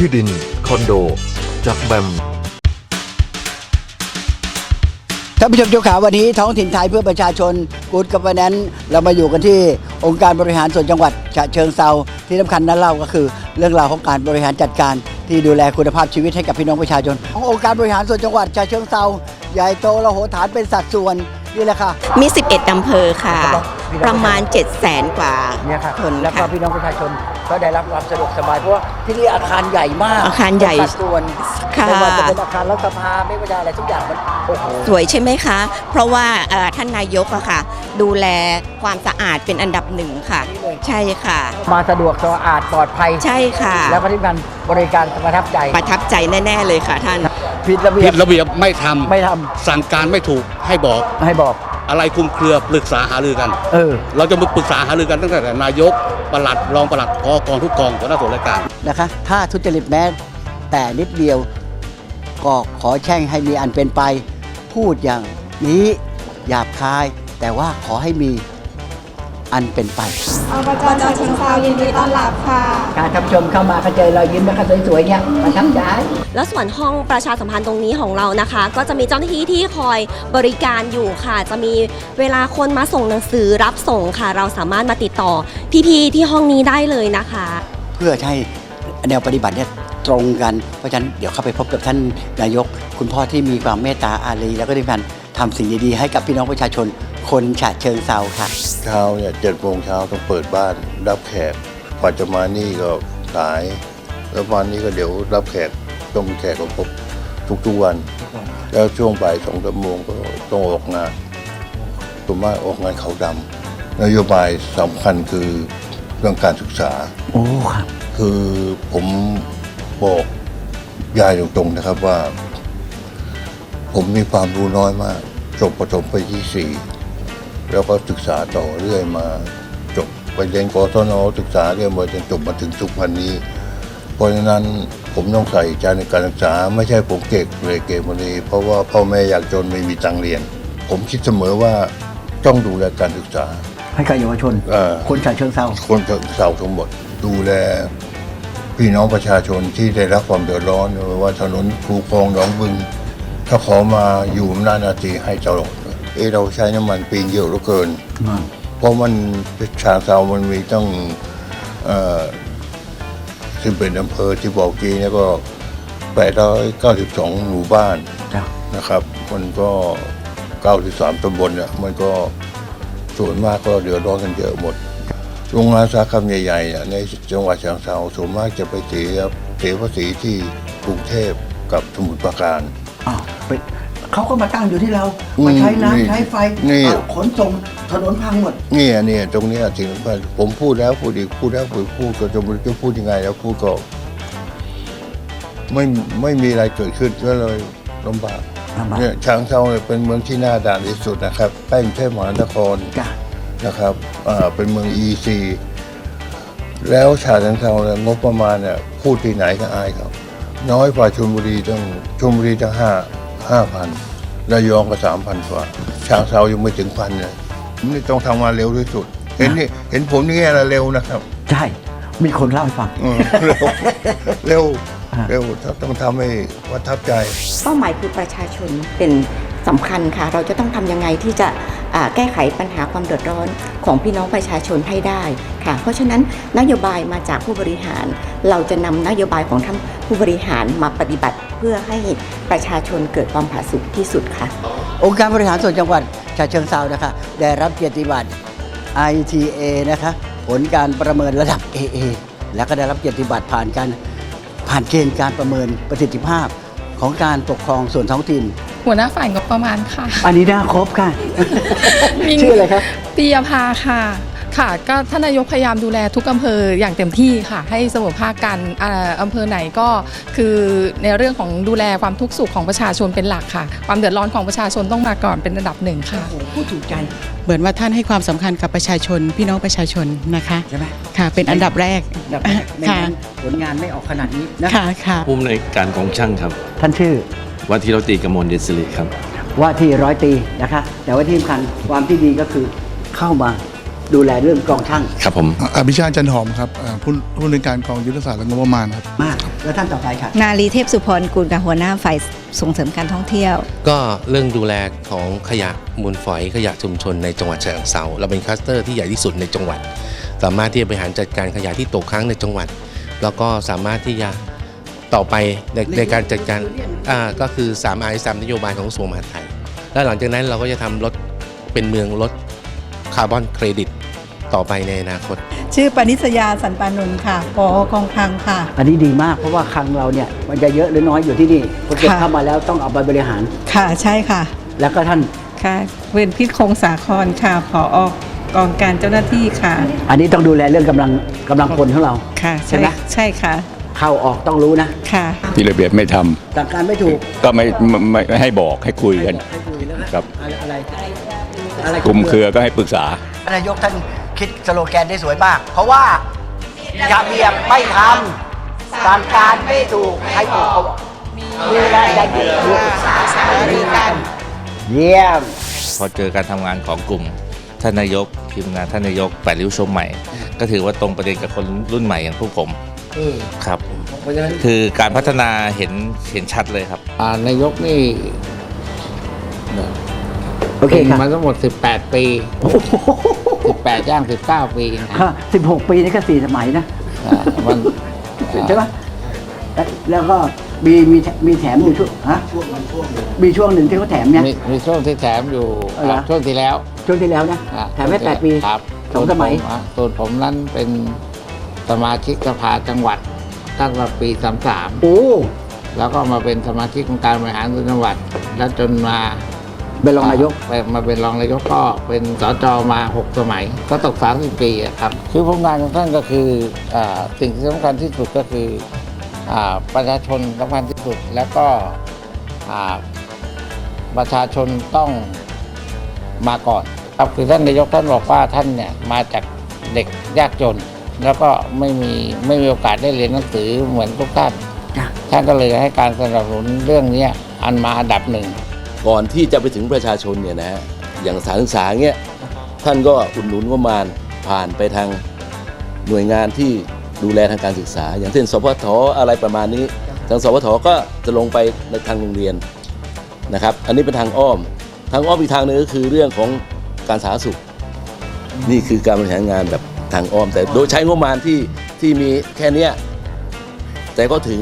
ที่ดิน คอนโด จากแบมท่านผู้ชมเจ้าขาวันนี้ท้องถิ่นไทยเพื่อประชาชนกูดกับวันนั้นเรามาอยู่กันที่องค์การบริหารส่วนจังหวัดฉะเชิงเซาที่สำคัญนั้นเล่าก็คือ เรื่องราวของการบริหารจัดการ ที่ดูแลคุณภาพชีวิตให้กับพี่น้องประชาชน ขององค์การบริหารส่วนจังหวัดฉะเชิงเซาใหญ่โตระโหฐานเป็นสัดส่วนนี่แหละค่ะมี 11อำเภอค่ะ ประมาณ 7 0 0แสนกว่าเนี่ยค่ะคนแล้วก็ค่ะพี่น้องประชาชน ก็ได้รับความสะดวกสบายเพราะว่าที่นี่อาคารใหญ่มากอาคารใหญ่เป็นสัดส่วนค่ะ ไม่ว่าจะเป็นอาคารรัฐสภาไม่ว่าจะอะไรทุกอย่างมันโอ้โหสวยใช่ไหมคะ เพราะว่าเอ่อท่านนายกอะค่ะ ดูแลความสะอาดเป็นอันดับหนึ่งค่ะ ใช่ค่ะ มาสะดวกสะอาดปลอดภัยใช่ค่ะ แล้วก็ที่สำคัญบริการประทับใจประทับใจแน่ ๆ เลยค่ะท่าน ผิดระเบีผิยบดระเบียบไม่ทำไม่ทสั่งการไม่ถูกให้บอกำให้บอก อะไรคลุมเครือปรึกษาหารือกัน เออ เราจะมาปรึกษาหารือกันตั้งแต่นายกปลัดรองปลัดพอกองทุกกองหัวหน้าส่วนราชการ นะคะ ถ้าทุจริตแม้แต่นิดเดียว ก็ขอแช่งให้มีอันเป็นไป พูดอย่างนี้หยาบคาย แต่ว่าขอให้มี อันเป็นไปอบจฉะเชิงเทรายินดีต้อนรับค่ะการท่านผู้ชมเข้ามาก็เจอรอยยิ้มนะคะสวยๆเนี่ยประทับใจแล้วส่วนห้องประชาสัมพันธ์ตรงนี้ของเรานะคะ ก็จะมีเจ้าหน้าที่ที่คอยบริการอยู่ค่ะ จะมีเวลาคนมาส่งหนังสือรับส่งค่ะ เราสามารถมาติดต่อพี่ๆที่ห้องนี้ได้เลยนะคะ เพื่อให้แนวปฏิบัติเนี่ยตรงกันเพราะฉะนั้นเดี๋ยวเข้าไปพบกับท่านนายก คุณพ่อที่มีความเมตตาอารีแล้วก็ที่สำคัญทำสิ่งดีๆให้กับพี่น้องประชาชน คนฉะเชิงเซาค่ะ เช้าเนี่ยเจ็ดโมงเช้าต้องเปิดบ้านรับแขกกว่าจะมานี่ก็สาย แล้ววันนี้ก็เดี๋ยวรับแขกต้องมีแขกก็พบทุกๆวัน แล้วช่วงบ่ายสองสามโมงก็ต้องออกงานส่วนมากออกงานเขาดำนโยบายสำคัญคือเรื่องการศึกษา โอ้ครับ คือผมบอกยายตรงๆนะครับว่า ผมมีความรู้น้อยมากจบประถมไปที่สี่ แล้วก็ศึกษาต่อเรื่อยมาจบไปเรียนกศนศึกษาเรื่อยมาจนจบมาถึงทุกวันนี้ เพราะฉะนั้นผมต้องใส่ใจในการศึกษา ไม่ใช่ผมเก่งเลยเก่งวันนี้เพราะว่าพ่อแม่อยากจนไม่มีตังค์เรียน ผมคิดเสมอว่าต้องดูแลการศึกษา ให้กับเยาวชนเอ่อคนฉะเชิงเซาคนเสาทั้งหมด ดูแลพี่น้องประชาชนที่ได้รับความเดือดร้อนไม่ว่าถนนคูคลองหนองบึง ถ้าขอมาอยู่อำนาจหนาทีให้ตลอด เอะเราใช้น้ำมันปีนเยอะเหลือเกิน เพราะมันชาเซามันมีตั้งเอ่อซึ่งเป็นอำเภอที่บอกจีเนี่ยก็ 892 หมู่บ้านจ้ะนะครับ มันก็ 93ตำบลเนี่ยมันก็ส่วนมากก็เดือดร้อนกันเยอะหมด โรงงานอุตสาหกรรมใหญ่ๆเนี่ยในจังหวัดฉะเชิงเทราส่วนมากจะไปเสียเสียภาษีที่กรุงเทพกับสมุทรปราการอ้าว เป็นเขาก็มาตั้งอยู่ที่เราอืมมาใช้นี่น้ำใช้ไฟนี่ เอาขนส่งถนนพังหมด เนี่ยเนี่ยตรงเนี้ยสิ่งสำคัญผมพูดแล้วพูดอีกพูดแล้วพูดพูดก็จะไม่รู้จะพูดยังไงแล้วพูดก็ไม่ไม่มีอะไรเกิดขึ้นก็เลยลำบากลำบาก เนี่ยช้างเทราเนี่ยเป็นเมืองที่น่าด่านที่สุดนะครับใกล้กรุงเทพมหานคร จ้ะ นะครับอ่าเป็นเมือง EC แล้วชาชังเทราเนี่ยงบประมาณเนี่ยพูดที่ไหนก็อายครับ น้อยกว่าชลบุรีตั้งชลบุรีตั้งห้า ห้าพันระยองก็สามพันกว่าชางเทรายังไม่ถึงพันเลยนี่ต้องทำงานเร็วที่สุด เห็นนี่เห็นผมนี่แง่ละเร็วนะครับ ใช่ มีคนเล่าให้ฟัง อืมเร็วเร็วฮะเร็วต้องทำให้ประทับใจ เป้าหมายคือประชาชนเป็นสำคัญค่ะ เราจะต้องทำยังไงที่จะอ่าแก้ไขปัญหาความเดือดร้อนของพี่น้องประชาชนให้ได้ค่ะ เพราะฉะนั้นนโยบายมาจากผู้บริหาร เราจะนำนโยบายของท่านผู้บริหารมาปฏิบัติ เพื่อให้ประชาชนเกิดความผาสุกที่สุดค่ะ องค์การบริหารส่วนจังหวัดฉะเชิงเซานะคะ ได้รับเกียรติบัตร ITA นะคะ ผลการประเมินระดับ AA แล้วก็ได้รับเกียรติบัตรผ่านการผ่านเกณฑ์การประเมินประสิทธิภาพของการปกครองส่วนท้องถิ่น หัวหน้าฝ่ายงบประมาณค่ะ อันนี้น่าครบค่ะมีชื่ออะไรครับปียภาค่ะ ค่ะก็ท่านนายกพยายามดูแลทุกอำเภออย่างเต็มที่ค่ะให้เสมอภาคกันอ่าอำเภอไหนก็คือในเรื่องของดูแลความทุกข์สุขของประชาชนเป็นหลักค่ะ ความเดือดร้อนของประชาชนต้องมาก่อนเป็นอันดับหนึ่งค่ะโอ้โหพูดถูกใจเหมือนว่าท่านให้ความสำคัญกับประชาชนพี่น้องประชาชนนะคะใช่ไหมค่ะ เป็นอันดับแรกแบบนี้ไม่ค่ะงั้นผลงานไม่ออกขนาดนี้นะค่ะค่ะผู้อำนวยการกองช่างครับ ท่านชื่อวัดที่เราตรีกมลเดชสิริครับ ว่าที่ร้อยตีนะคะ แต่ว่าที่สำคัญความที่ดีก็คือเข้ามา ดูแลเรื่องกองช่างครับผมอภิชาติจันหอมครับอ่าผู้ผู้ในวยการกองยุทธศาสตร์และงบประมาณครับ มาก แล้วท่านต่อไปค่ะ นาลีเทพสุพรกุลกับหัวหน้าฝ่ายส่งเสริมการท่องเที่ยว ก็เรื่องดูแลของขยะมูลฝอยขยะชุมชนในจังหวัดฉะเชิงเทราเราเป็นคลัสเตอร์ที่ใหญ่ที่สุดในจังหวัด สามารถที่จะบริหารจัดการขยะที่ตกค้างในจังหวัด แล้วก็สามารถที่จะต่อไปในในการจัดการอ่าก็คือ3 i 3นโยบายของกระทรวงมหาดไทย แล้วหลังจากนั้นเราก็จะทำรถเป็นเมืองลดคาร์บอนเครดิต ต่อไปในอนาคต ชื่อปณิสยาสันปานนท์ค่ะปอกองคลังค่ะ อันนี้ดีมากเพราะว่าคลังเราเนี่ยมันจะเยอะหรือน้อยอยู่ที่นี่พอเก็บค่ะ เข้ามาแล้วต้องเอาไปบริหาร ค่ะใช่ค่ะ แล้วก็ท่านค่ะเวนพิษคงสาครค่ะผออกองการเจ้าหน้าที่ค่ะ อันนี้ต้องดูแลเรื่องกำลังกำลังคนของเรา ค่ะใช่ไหม ใช่ค่ะ เข้าออกต้องรู้นะค่ะ ที่ระเบียบไม่ทำสั่งการไม่ถูกก็ไม่ไม่ไม่ไม่ให้บอกให้คุยกัน ให้คุยแล้วก็ครับ อะไรอะไรอะไรกลุ่มเครือก็ให้ปรึกษา นายกท่าน คิดสโลแกนได้สวยมาก เพราะว่าระเบียบไม่ทำสั่งการไม่ถูกให้ถูกเขามีอะไรได้ดีกัน เยี่ยม พอเจอการทำงานของกลุ่มท่านนายกทีมงานท่านนายกแปดริ้วชมใหม่ ก็ถือว่าตรงประเด็นกับคนรุ่นใหม่อย่างพวกผมครับ เพราะฉะนั้นคือการพัฒนาเห็นเห็นชัดเลยครับ นายกนี่ โอเคครับ มาทั้งหมด 18 ปี 18ย่าง 19 ปีนะสิบหกปีนี่ก็สี่สมัยนะอ่ามันใช่ปะแล้วแล้วก็มีมีมีแถมอยู่ช่วงฮะมีช่วงหนึ่งที่เขาแถมเนี่ย มีมีช่วงที่แถมอยู่เอาเหรออ่าช่วงที่แล้วช่วงที่แล้วนะอ่าแถมให้แปดปี ครับสองสมัย ส่วนผอะส่วนผมนั้นเป็นสมาชิกสภาจังหวัดตั้งแต่ปี 33 โอ้ แล้วก็มาเป็นสมาชิกองค์การบริหารส่วนจังหวัด แล้วจนมา เป็นรองนายกไปมาเป็นรองนายกก็เป็นสจมา 6 สมัย ก็ตก 30 ปีอะครับคือผลงานของท่านก็คืออาสิ่งที่สำคัญที่สุดก็คืออาประชาชนสำคัญที่สุดแล้วก็อ่าประชาชนต้องมาก่อนครับคือท่านนายกท่านบอกว่าท่านเนี่ยมาจากเด็กยากจน แล้วก็ไม่มีไม่มีโอกาสได้เรียนหนังสือเหมือนทุกท่านจ้ะท่านก็เลยให้การสนับสนุนเรื่องเนี้ยอันมาอันดับหนึ่ง ก่อนที่จะไปถึงประชาชนเนี่ยนะฮะอย่างสถานศึกษาเงี้ยท่านก็อุดหนุนงบประมาณผ่านไปทางหน่วยงานที่ดูแลทางการศึกษา อย่างเช่นสพทอะไรประมาณนี้ ทางสพทก็จะลงไปในทางโรงเรียนนะครับ อันนี้เป็นทางอ้อม ทางอ้อมอีกทางหนึงก็คือเรื่องของการสาธารณสุข นี่คือการบริหารงานแบบทางอ้อม แต่โดยใช้งบประมาณที่ที่มีแค่เนี้ยแต่ก็ถึง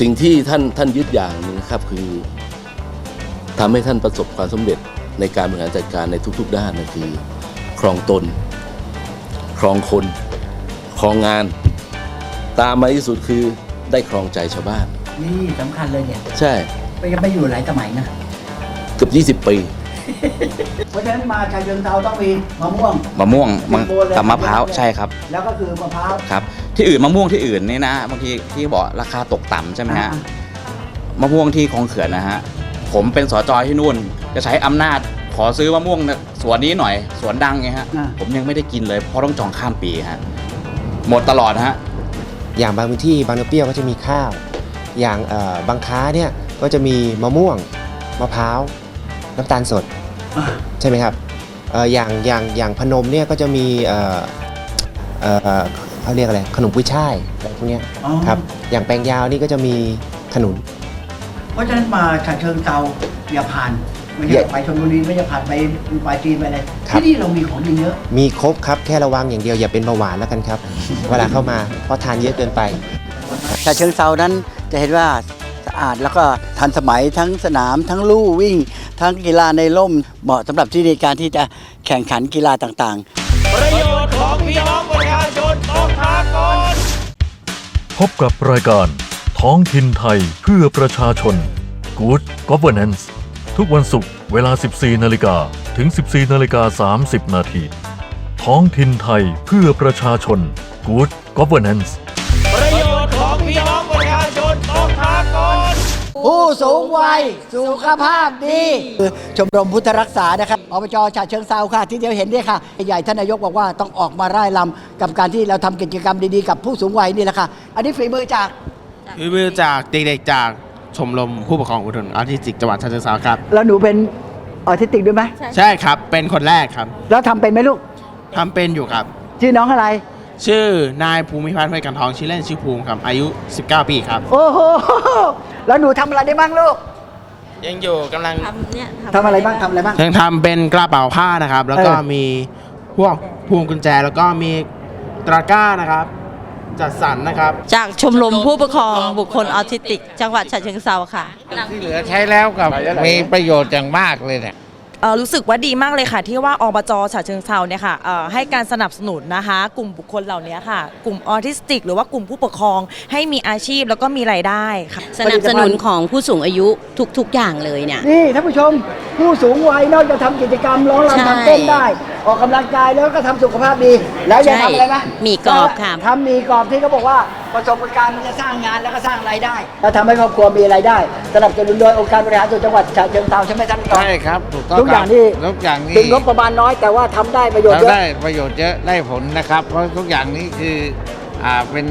สิ่งที่ท่านท่านยึดอย่างหนึงครับคือ ทำให้ท่านประสบความสำเร็จในการบริหารจัดการในทุก ๆ ด้านนะคือครองตน ครองคน ครองงาน ตามมาที่สุดคือได้ครองใจชาวบ้าน นี่สำคัญเลยเนี่ย ใช่ไปกันไปอยู่หลายสมัยนะเกือบ20 ปี เพราะฉะนั้นมาชาเชิงเทราต้องมีมะม่วง มะม่วงมะเป็นโบนเลยกับมะพร้าวใช่ครับ แล้วก็คือมะพร้าวครับ ที่อื่นมะม่วงที่อื่นนี่นะบางทีที่บอกราคาตกต่ำใช่ไหมฮะอ่ามะม่วงที่คลองเขื่อนนะฮะ ผมเป็นสจที่นู่น จะใช้อำนาจ ขอซื้อมะม่วงเนี่ยสวนนี้หน่อย สวนดังไงฮะ อ่า ผมยังไม่ได้กินเลยเพราะต้องจองข้ามปีฮะหมดตลอดฮะ อย่างบางพื้นที่บางน้ำเปรี้ยวก็จะมีข้าว อย่างเอ่อบางค้าเนี่ยก็จะมีมะม่วงมะพร้าวน้ำตาลสดอ่า ใช่ไหมครับเอ่ออย่างอย่างอย่างพนมเนี่ยก็จะมีเอ่อเอ่อเขาเรียกอะไรขนมกุ้ยช่ายอะไรพวกเนี้ยอ๋อ ครับอย่างแปลงยาวนี่ก็จะมีขนุนเพ ราะฉะนั้นมาฉะเชิงเทราอย่าผ่านไม่อใช่ย่าไปชลบุรีไม่ใช่ผ่านไปปลายจีนไปเลยครับ ที่นี่เรามีของดีเยอะ มีครบครับแค่ระวังอย่างเดียวอย่าเป็นเบาหวานแล้วกันครับ เวลาเข้ามาเพราะทานเยอะเกินไป ฉะเชิงเซานั้นจะเห็นว่าสะอาดแล้วก็ทันสมัยทั้งสนามทั้งลู่วิ่ง ทั้งกีฬาในร่มเหมาะสำหรับที่ในการที่จะแข่งขันกีฬาต่างๆพบกับรายการ ท้องถิ่นไทยเพื่อประชาชน Good Governance ทุกวันศุกร์เวลา 14 นาฬิกาถึง 14 นาฬิกา 30 นาทีท้องถิ่นไทยเพื่อประชาชน Good Governance ผู้สูงวัยสุขภาพดีคือชมรมพุทธรักษานะครับอบจฉะเชิงเซาค่ะ ที่เดียวเห็นเนี่ยค่ะ ใหญ่ท่านนายกบอกว่าต้องออกมาร่ายลำกับการที่เราทำกิจกรรมดีๆ กับผู้สูงวัยนี่แหละค่ะ อันนี้ฝีมือจาก วิวจากเด็กๆจากชมรมผู้ปกครองอุดรอาร์ติสติกจังหวัดฉะเชิงเทราครับ แล้วหนูเป็นออทิสติกด้วยไหมใช่ครับเป็นคนแรกครับแล้วทำเป็นไหมลูก ทำเป็นอยู่ครับ ชื่อน้องอะไร ชื่อนายภูมิพัฒน์ห้วยกันทองชื่อเล่นชื่อภูมิครับอายุ 19 ปีครับ โอ้โห แล้วหนูทำอะไรได้บ้างลูกยังอยู่กำลังทำอะไรบ้างทำอะไรบ้าง ยังทำเป็นกระเป๋าผ้านะครับ แล้วก็เออ มีพวกพวงกุญแจแล้วก็มีตะกร้านะครับ จัดสรรนะครับ จากชมรมผู้ปกครองบุคคลออทิสติก จังหวัดฉะเชิงเทราค่ะ ที่เหลือใช้แล้วกับมีประโยชน์อย่างมากเลยเนี่ย เอ่อรู้สึกว่าดีมากเลยค่ะ ที่ว่าอบจฉะเชิงเทราเนี่ยค่ะเอ่อให้การสนับสนุนนะคะ กลุ่มบุคคลเหล่านี้ค่ะ กลุ่มออทิสติก หรือว่ากลุ่มผู้ปกครองให้มีอาชีพแล้วก็มีรายได้ค่ะ สนับสนุนของผู้สูงอายุทุกๆอย่างเลยเนี่ย นี่ท่านผู้ชมผู้สูงวัยนอกจากทำกิจกรรมร้องใช่ รำทำเต้นได้ ออกกำลังกายแล้วก็ทำสุขภาพดี แล้วยังใช่ทำอะไรไหมหมี่กรอบค่ะ ทำหมีกรอบที่เขาบอกว่าประสบการณ์มันจะสร้างงานแล้วก็สร้างรายได้ แล้วทำให้ครอบครัวมีรายได้สนับสนุนโดยองค์การบริหารส่วนจังหวัดฉะเชิงเทราใช่ไหมท่านผู้ชมใช่ครับถูกต้องทุกอย่างครับที่ทุกอย่างนี้ถึงงบประมาณน้อยแต่ว่าทำได้ประโยชน์เยเราอะ ได้ประโยชน์เยอะได้ผลนะครับ เพราะทุกอย่างนี้คืออ่าเป็น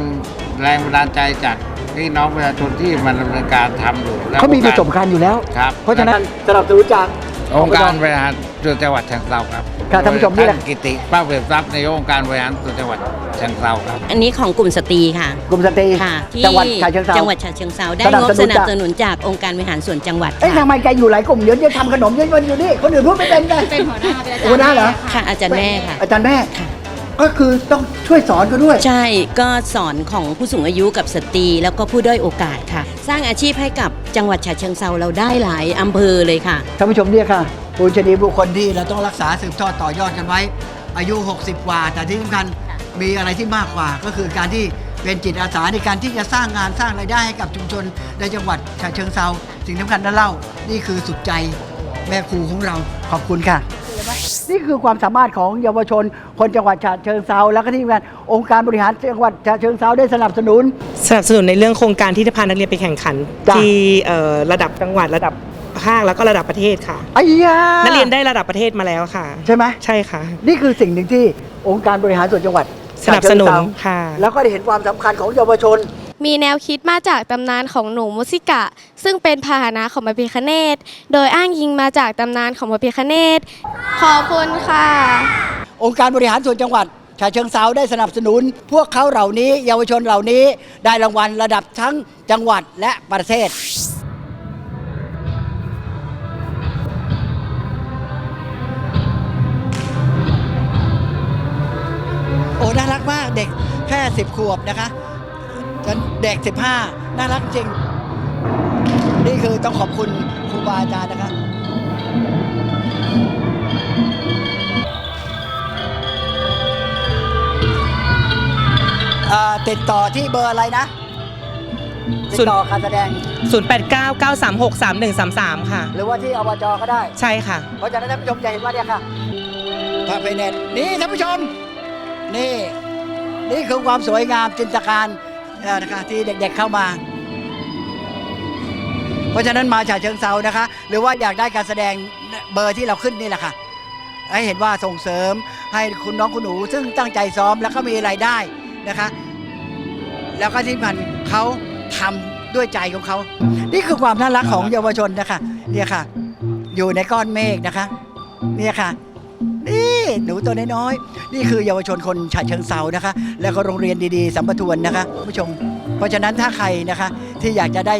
แรงบันดาลใจจากพี่น้องประชาชนที่มันดำเนินการทำอยู่แล้วเขามีประสบการณ์อยู่แล้ว ครับเพราะฉะนั้นสนับสนุนจาก องค์การบริหารส่วนจังหวัดเชียงรายครับ ครับท่านผู้ชมนี่แหละท่กิติป้าเวรทรัพย์ในองค์การบริหารส่วนจังหวัดเชียงรายครับ อันนี้ของกลุ่มสตรีค่ะกลุ่มสตรีค่ะที่จังหวัดฉะเชิงเทรา จังหวัดฉะเชิงเทราได้สนับงบสนุสนนัจากบสนุนจากองค์การบริหารส่วนจังหวัดเอ้ยค่ะทำไมแกอยู่หลายกลุ่มเดี๋ยวจะทำขนมเยอะๆอยู่นี่คนอื่นพูดไม่เป็นกันเป็นหัวหน้าเป็นอาจารย์หัวหน้าเหรอ ค่ะ อาจารย์แม่ค่ะ อาจารย์แม่ก็คือต้องช่วยสอนเขาด้วย ใช่ก็สอนของผู้สูงอายุกับสตรีแล้วก็ผู้ด้อยโอกาสค่ะ สร้างอาชีพให้กับจังหวัดฉะเชิงเซาเราได้หลายอำเภอเลยค่ะ ท่านผู้ชมเนี่ยค่ะ ปูชนีบุคคลที่เราต้องรักษาสืบทอดต่อยอดกันไว้ อายุ 60 กว่า แต่ที่สำคัญมีอะไรที่มากกว่า ก็คือการที่เป็นจิตอาสาในการที่จะสร้างงานสร้างรายได้ให้กับชุมชนในจังหวัดฉะเชิงเซาสิ่งสำคัญนั่นเล่านี่คือสุดใจแม่ครูของเราขอบคุณค่ะ นี่คือความสามารถของเยาวชน คนจังหวัดฉะเชิงเซาแล้วก็ที่สำคัญองค์การบริหารจังหวัดฉะเชิงเซาได้สนับสนุน สนับสนุนในเรื่องโครงการที่จะพานักเรียนไปแข่งขัน จ้ะ ที่เอ่อระดับจังหวัดระดับ ภาคแล้วก็ระดับประเทศค่ะไอ้ยานักเรียนได้ระดับประเทศมาแล้วค่ะ ใช่ไหมใช่ค่ะ นี่คือสิ่งหนึ่งที่องค์การบริหารส่วนจังหวัดสนับสนุนฉะเชิงเทราค่ะ แล้วก็ได้เห็นความสำคัญของเยาวชน มีแนวคิดมาจากตำนานของหนูมุสิกะ ซึ่งเป็นพาหนะของพระพิคเนตโดยอ้างยิงมาจากตำนานของพระพิคเนตขอบคุณค่ะ องค์การบริหารส่วนจังหวัดฉะเชิงเซาได้สนับสนุน พวกเขาเหล่านี้ เยาวชนเหล่านี้ได้รางวัลระดับทั้งจังหวัดและประเทศ โอ้น่ารักมากเด็กแค่สิบขวบนะคะจนเด็กสิบห้าน่ารักจริง นี่คือต้องขอบคุณครูบาอาจารย์นะครับอ่าติดต่อที่เบอร์อะไรนะ ติดต่อการแสดง 0899363133 ค่ะ หรือว่าที่อบจก็ได้ ใช่ค่ะ เพราะฉะนั้นท่านผู้ชมจะเห็นว่าเนี่ยค่ะภาพไฟเน็ตนี่ท่านผู้ชม นี่ นี่คือความสวยงามจินตการนะคะที่เด็กๆเข้ามา เพราะฉะนั้นมาฉะเชิงเซานะคะ หรือว่าอยากได้การแสดงเบอร์ที่เราขึ้นนี่แหละค่ะ ให้เห็นว่าส่งเสริมให้คุณน้องคุณหนู ซึ่งตั้งใจซ้อมแล้วก็มีรายได้นะคะ แล้วก็ที่สำคัญเขาทำด้วยใจของเขา นี่คือความน่ารักของเยาวชนนะคะเนี่ยค่ะ อยู่ในก้อนเมฆนะคะ เนี่ยค่ะ หนูตัวน้อยๆนี่คือเยาวชนคนฉะเชิงเซานะคะ แล้วก็โรงเรียนดีๆสัมปทวนนะคะผู้ชม เพราะฉะนั้นถ้าใครนะคะที่อยากจะได้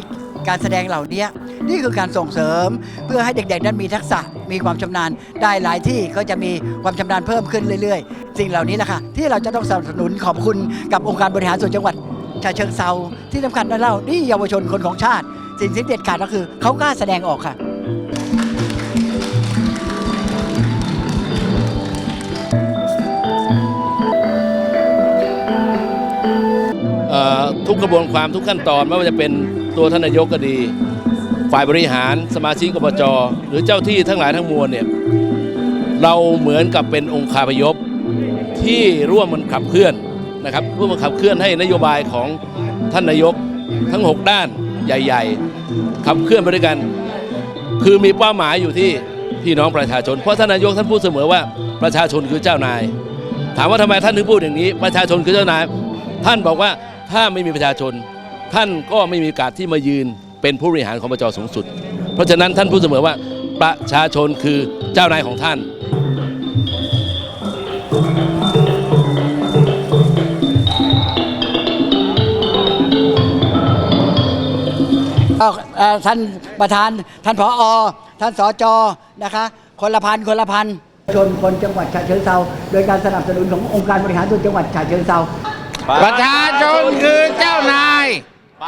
การแสดงเหล่านี้นี่คือการส่งเสริมเพื่อให้เด็กๆ นั้นมีทักษะมีความชำนาญ ได้หลายที่ก็จะมีความชำนาญเพิ่มขึ้นเรื่อยๆ สิ่งเหล่านี้แหละค่ะที่เราจะต้องสนับสนุนขอบคุณกับองค์การบริหารส่วนจังหวัดฉะเชิงเซาที่สำคัญนั่นเล่านี่เยาวชนคนของชาติ สิ่งที่เด็ดขาดก็คือเขากล้าแสดงออกค่ะ ทุกกระบวนความทุกขั้นตอน ไม่ว่าจะเป็นตัวท่านนายกก็ดี ฝ่ายบริหารสมาชิกอบจหรือเจ้าที่ทั้งหลายทั้งมวลเนี่ยเราเหมือนกับเป็นองค์คาพยพที่ร่วมมันขับเคลื่อนนะครับร่วมมันขับเคลื่อนให้นโยบายของท่านนายกทั้ง 6 ด้านใหญ่ๆ ขับเคลื่อนไปด้วยกัน คือมีเป้าหมายอยู่ที่พี่น้องประชาชน เพราะท่านนายกท่านพูดเสมอว่าประชาชนคือเจ้านาย ถามว่าทำไมท่านถึงพูดอย่างนี้ ประชาชนคือเจ้านาย ท่านบอกว่า ถ้าไม่มีประชาชน ท่านก็ไม่มีโอกาสที่มายืนเป็นผู้บริหารของประจสูงสุด เพราะฉะนั้นท่านพูดเสมอว่าประชาชนคือเจ้านายของท่านก็เอ่อท่านประธาน ท่านผอท่านสจนะคะ คนละพันคนละพันชนคนจังหวัดฉะเชิงเทราโดยการสนับสนุนขององค์การบริหารส่วนจังหวัดฉะเชิงเทรา ประชาชนคือเจ้านาย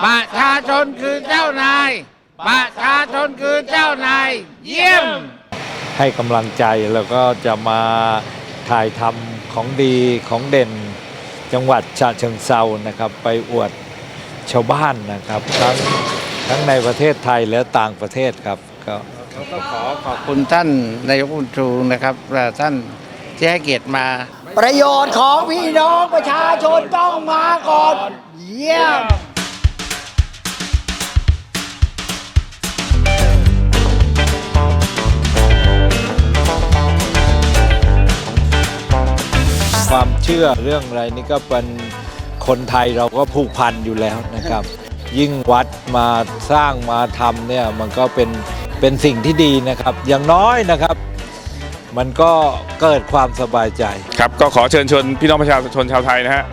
ประชาชนคือเจ้านาย ประชาชนคือเจ้านาย เยี่ยม ให้กำลังใจแล้วก็จะมาถ่ายทำของดีของเด่น จังหวัดฉะเชิงเซานะครับ ไปอวดชาวบ้านนะครับทั้งทั้งในประเทศไทยและต่างประเทศครับก็ก็ขอขอบคุณท่านนายกรัฐมนตรีนะครับและท่านที่ให้เกียรติมา ประโยชน์ของพี่น้องประชาชนต้องมาก่อน เยี่ยม ความเชื่อเรื่องอะไรนี่ก็เป็นคนไทยเราก็ผูกพันอยู่แล้วนะครับ ยิ่งวัดมาสร้างมาทำเนี่ยมันก็เป็นเป็นสิ่งที่ดีนะครับ อย่างน้อยนะครับ มันก็เกิดความสบายใจ ครับก็ขอเชิญชวนพี่น้องประชาชนชาวไทยนะฮะ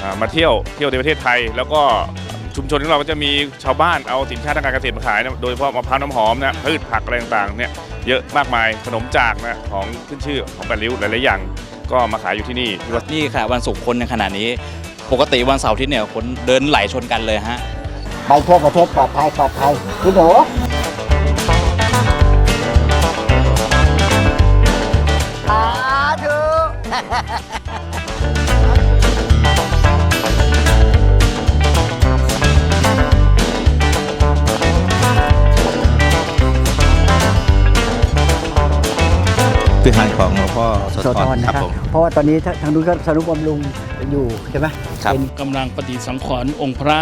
อ่ามาเที่ยวเที่ยวในประเทศไทย แล้วก็ชุมชนของเราก็จะมีชาวบ้านเอาสินค้าทางการเกษตรมาขายนะโดยเฉพาะมะพร้าวน้ำหอมนะพืชผักอะไรต่างๆเนี่ยเยอะมากมายขนมจากนะของขึ้นชื่อของแปดริ้วหลายๆอย่าง ก็มาขายอยู่ที่นี่ที่วัด นี่ค่ะวันศุกร์คนในขนาดนี้ ปกติวันเสาร์อาที่เนี่ยคนเดินไหลชนกันเลยฮะ ไปทั่วประเทศปลอดภัยปลอดภัยพี่หนู เป็นงานของหลวงพ่อโสโสธธรรนะคครัรับบผม เพราะว่าตอนนี้ทางนู้นก็สรุปบำรุงอยู่ใช่ไหมครับ เป็นกำลังปฏิสังขรณ์องค์พระ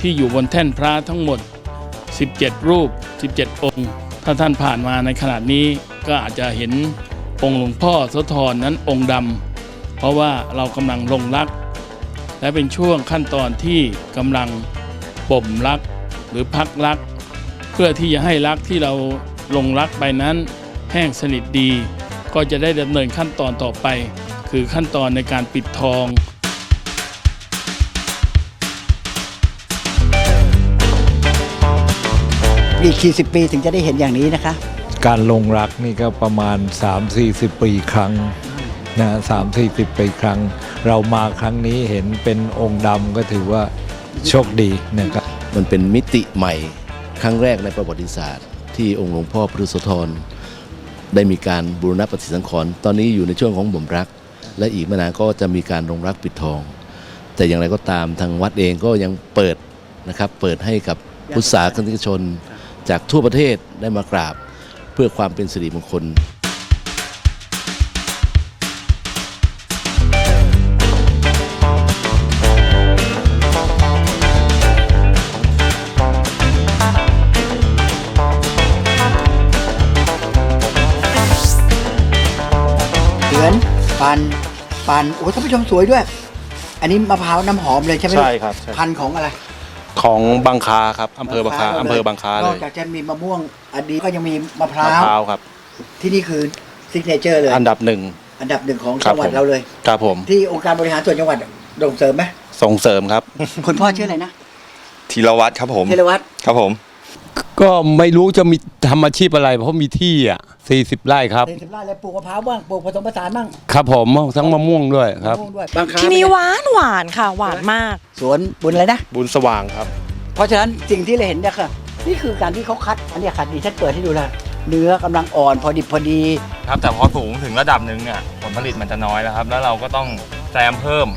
ที่อยู่บนแท่นพระทั้งหมด 17 รูป 17 องค์ ถ้าท่านผ่านมาในขณะนี้ก็อาจจะเห็น องค์หลวงพ่อโสธรนั้นองค์ดำเพราะว่าเรากำลังลงรัก และเป็นช่วงขั้นตอนที่กำลังบ่มรักหรือพักรัก เพื่อที่จะให้รักที่เราลงรักไปนั้น แห้งสนิทดี ก็จะได้ดำเนินขั้นตอนต่อไป คือขั้นตอนในการปิดทองอีกกี่สิบปีถึงจะได้เห็นอย่างนี้นะคะ การลงรักนี่ก็ประมาณ 3-40 ปีครั้งนะสามสี่สิบปีครั้ง เรามาครั้งนี้เห็นเป็นองค์ดำก็ถือว่าโชคดีนะครับมันเป็นมิติใหม่ครั้งแรกในประวัติศาสตร์ ที่องค์หลวงพ่อพุทธโสธรได้มีการบูรณะปฏิสังขรณ์ตอนนี้อยู่ในช่วงของบ่มรัก และอีกไม่นานก็จะมีการลงรักปิดทอง แต่อย่างไรก็ตามทางวัดเองก็ยังเปิดนะครับเปิดให้กับพุทธศาสนิกชน จากทั่วประเทศได้มากราบ พื่อความเป็นสิริมงคลเหมือนปันปันโอ้ท่านผู้ชมสวยด้วย อันนี้มะพร้าวน้ำหอมเลยใช่ไหมใช่ครับใช่ พันธุ์ของอะไร ของบางคาครับอำเภอบางคาอำเภอบางคานเลอกยจากจะมีมะม่วงอันนี้ก็ยังมีมะพร้ามะพร้าววครับ ที่นี่คือซิกเนเจอร์เลย อันดับหนึ่ง อันดับหนึ่งของครัจับงหวัดผม เราเลย ครับผมที่องค์การบริหารส่วนจังหวัดส่งเสริมไหมส่งเสริมครับ คุณพ่อชื่ออะไรนะธีรวัตรครับผมธีรวัตรครับผม ก็ไม่รู้จะมีทำอาชีพอะไร เพราะมีที่อะ40ไร่ครับ สี่สิบไร่เลยปลูกมะพร้าวบ้างปลูกผสมผสานบ้างครับผมทั้งมะม่วงด้วยครับ มะม่วงด้วยบางครั้งที่นี่หวานหวานค่ะ หวานมาก สวนบุญอะไรนะ บุญสว่างครับ เพราะฉะนั้นสิ่งที่เราเห็นเนี่ยค่ะ นี่คือการที่เขาคัด อันเนี้ยคัดดีฉันเปิดให้ดูแล้วเนื้อกำลังอ่อนพอดิบพอดี ครับแต่พอสูงถึงระดับหนึ่งเนี่ยผลผลิตมันจะน้อยแล้วครับ แล้วเราก็ต้องแซมเพิ่ม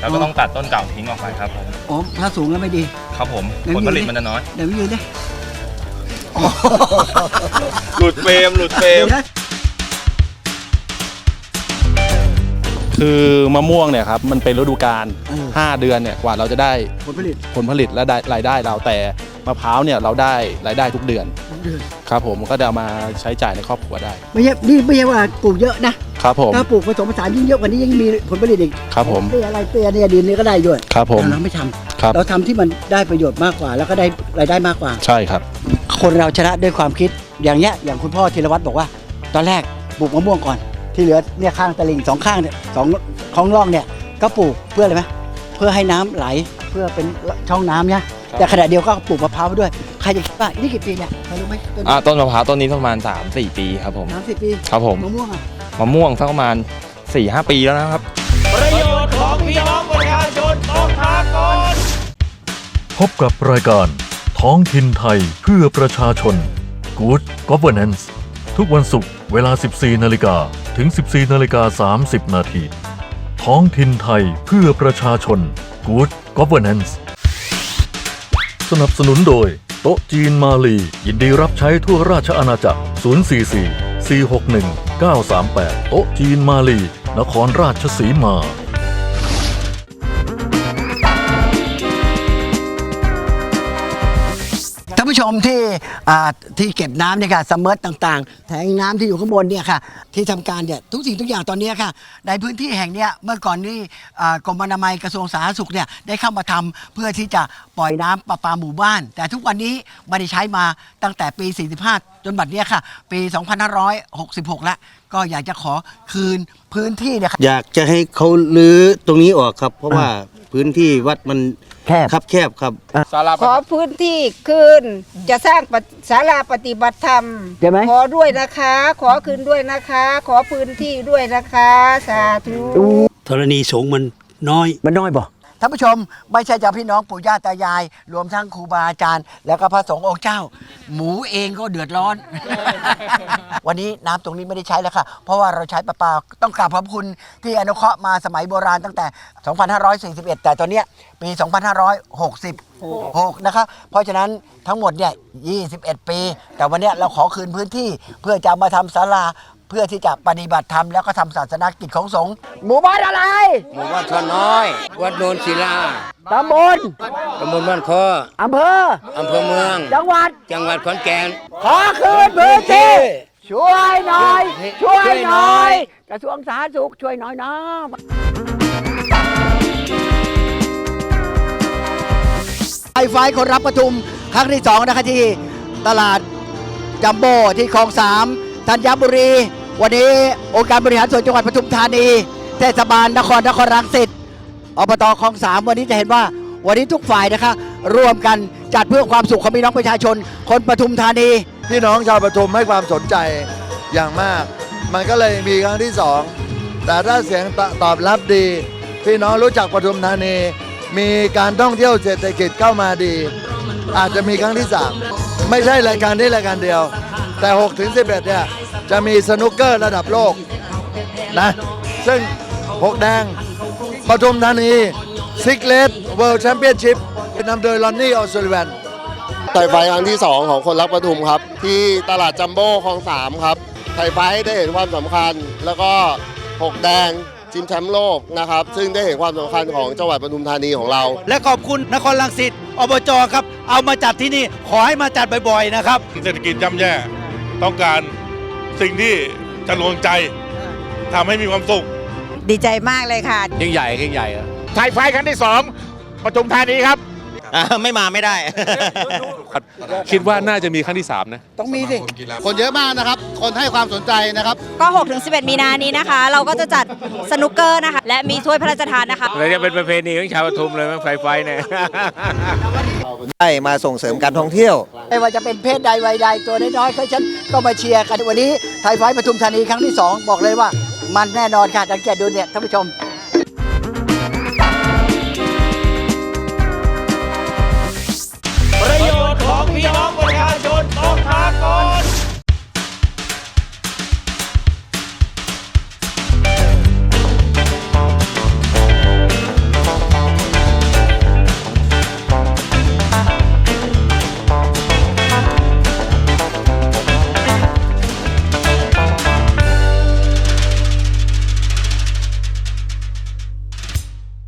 แล้วก็ต้องตัดต้นเก่าทิ้งออกไปครับผมอ๋อถ้าสูงแล้วไม่ดีครับผมงั้นผลผลิตยืนดิมันจะน้อย เดี๋ยวไม่ยืนดิ หลุดเฟรมหลุดเฟรมคือมะม่วงเนี่ยครับมันเป็นฤดูกาล5เดือนเนี่ยกว่าเราจะได้ผลผลิตผลผลิตและได้รายได้เราแต่มะพร้าวเนี่ยเราได้รายได้ทุกเดือนครับผมก็จะเอามาใช้จ่ายในครอบครัวได้ ไม่ใช่นี่ไม่ใช่ว่าปลูกเยอะนะครับผมถ้าปลูกผสมผสานยิ่งเยอะกว่านี้ยิ่งมีผลผลิตอีกครับผมเตี้ยอะไรเตี้ยเนี่ยดินนี่ก็ได้ด้วยครับผมแต่เราไม่ทำครับเราทำที่มันได้ประโยชน์มากกว่า แล้วก็ได้รายได้มากกว่า ใช่ครับ คนเราชนะด้วยความคิดอย่างเนี้ยอย่างคุณพ่อธีรวัตรบอกว่า ตอนแรกปลูกมะม่วงก่อนทที่เหลือเนี่ยข้างตลิ่งสองข้างเนี่ยสองคลองร่องเนี่ยก็ปลูกเพื่ออะไรไหมเพื่อให้น้ำไหลเพื่อเป็นช่องน้ำเนี่ยแต่ขณะเดียวก็ปลูกมะพร้าวไปด้วยใครจะคิดว่านี่กี่ปีเนี่ยเคยรู้ไหมต้นอ่าต้นมะพร้าวต้นนี้ประมาณ 3-4 ปีครับผม สามสิบปีครับผม มะม่วงอะ มะม่วงสักประมาณ 4-5 ปีแล้วนะครับ ประโยชน์ของพี่น้องประชาชนต้องทานก่อนพบกับรายการ ท้องถิ่นไทยเพื่อประชาชน Good Governance ทุกวันศุกร์เวลา 14 นาฬิกาถึง 14 นาฬิกา 30 นาทีท้องถิ่นไทยเพื่อประชาชน Good Governance สนับสนุนโดย โต๊ะจีนมาลี ยินดีรับใช้ทั่วราชอาณาจักร 044 461 938 โต๊ะจีนมาลี นครราชสีมา ชมที่อ่าที่เก็บน้ำเนี่ยค่ะสมเมอร์ต่างๆแทงน้ำที่อยู่ข้างบนเนี่ยค่ะที่ทำการเนี่ยทุกสิ่งทุกอย่างตอนนี้ค่ะ ในพื้นที่แห่งเนี้ยเมื่อก่อนนี้อ่ากรมอนามัยกระทรวงสาธารณสุขเนี่ยได้เข้ามาทำเพื่อที่จะปล่อยน้ำประปาหมู่บ้าน แต่ทุกวันนี้ไม่ได้ใช้มาตั้งแต่ปี 45 จนบัดเนี้ยค่ะ ปี 2566 แล้วก็อยากจะขอคืนพื้นที่เนี่ยค่ะอยากจะให้เขาลื้อตรงนี้ออกครับ เพราะว่าพื้นที่วัดมัน แคบ ครับแคบครับขอพื้นที่คืนจะสร้างปฏิศาลาปฏิบัติธรรมใช่ไหม ขอด้วยนะคะ ขอคืนด้วยนะคะ ขอพื้นที่ด้วยนะคะ สาธุ ธรณีสงฆ์มันน้อย มันน้อยบ่ ท่านผู้ชมไม่ใช่จะพี่น้องปู่ย่าตายาย รวมทั้งครูบาอาจารย์ แล้วก็พระสงฆ์องค์เจ้า หมูเองก็เดือดร้อน วันนี้น้ำตรงนี้ไม่ได้ใช้แล้วค่ะ เพราะว่าเราใช้ประปาต้องกราบขอบคุณที่อนุเคราะห์มาสมัยโบราณตั้งแต่ 2541 แต่ตอนเนี้ยปี 2566 นะคะ เพราะฉะนั้นทั้งหมดเนี่ย 21 ปี แต่วันเนี้ยเราขอคืนพื้นที่เพื่อจะมาทำศาลา เพื่อที่จะปฏิบัติธรรมแล้วก็ทำศาสนกิจของสงฆ์หมู่บ้านอะไรหมู่บ้านทอน้อย วัดโนนศิลาตำบลตำบลบ้านคออำเภอ อำเภอเมือง จังหวัด จังหวัดขอนแก่น ขอคืนพื้นที่ช่วยหน่อย ช่วยหน่อย กระทรวงสาธารณสุขช่วยหน่อยนะไฟไฟคนรับประทุมครั้งที่สองนะคะที่ตลาดจัมโบ้ที่คลองสามธัญบุรี วันนี้องค์การบริหารส่วนจังหวัดปทุมธานี เทศบาลนครนครรังสิตอบตคลองสามวันนี้จะเห็นว่าวันนี้ทุกฝ่ายนะคะร่วมกันจัดเพื่อความสุขของพี่น้องประชาชน คนปทุมธานี พี่น้องชาวปทุมให้ความสนใจอย่างมาก มันก็เลยมีครั้งที่สองแต่ถ้าเสียงตตอบรับดี พี่น้องรู้จักปทุมธานี มีการท่องเที่ยวเศรษฐกิจเข้ามาดี อาจจะมีครั้งที่สามไม่ใช่รายการนี้รายการเดียว แต่6ถึง11เนี่ย จะมีสนุกเกอร์ระดับโลกนะซึ่งหกแดงปทุมธานีซิกเลสเวิลด์แชมเปี้ยนชิพนำโดยลอนนี่ออสซูลิแวนไต่ไฟครั้งที่ 2 ของคนรักปทุมครับ ที่ตลาดจัมโบ้คลองสามครับไต่ไฟได้เห็นความสำคัญ แล้วก็หกแดงชิมแชมป์โลกนะครับ ซึ่งได้เห็นความสำคัญของจังหวัดปทุมธานีของเรา และขอบคุณนครลังสิตอบจครับ เอามาจัดที่นี่ ขอให้มาจัดบ่อยๆนะครับเศรษฐกิจย่ำแย่ต้องการ สิ่งที่จะรวมใจทำให้มีความสุข ดีใจมากเลยค่ะยิ่งใหญ่ยิ่งใหญ่ไทยไฟครั้งที่สองปทุมธานีครับ ไม่มาไม่ได้ คิดว่าน่าจะมีครั้งที่ 3 นะ ต้องมีสิ คนเยอะมากนะครับ คนให้ความสนใจนะครับ ก็6ถึง11 มีนานี้นะคะ เราก็จะจัดสนุกเกอร์นะคะ และมีถ้วยพระราชทานนะคะอะไรจะเป็นประเพณีของชาวปทุมเลยมั้งไฟไฟเนี่ย ได้มาส่งเสริมการท่องเที่ยว ไม่ว่าจะเป็นเพศใดวัยใดตัวน้อยๆก็ฉันก็มาเชียร์กันวันนี้ไทยไฟท์ปทุมธานีครั้งที่ 2 บอกเลยว่า มันแน่นอนค่ะสังเกตดูเนี่ยท่านผู้ชม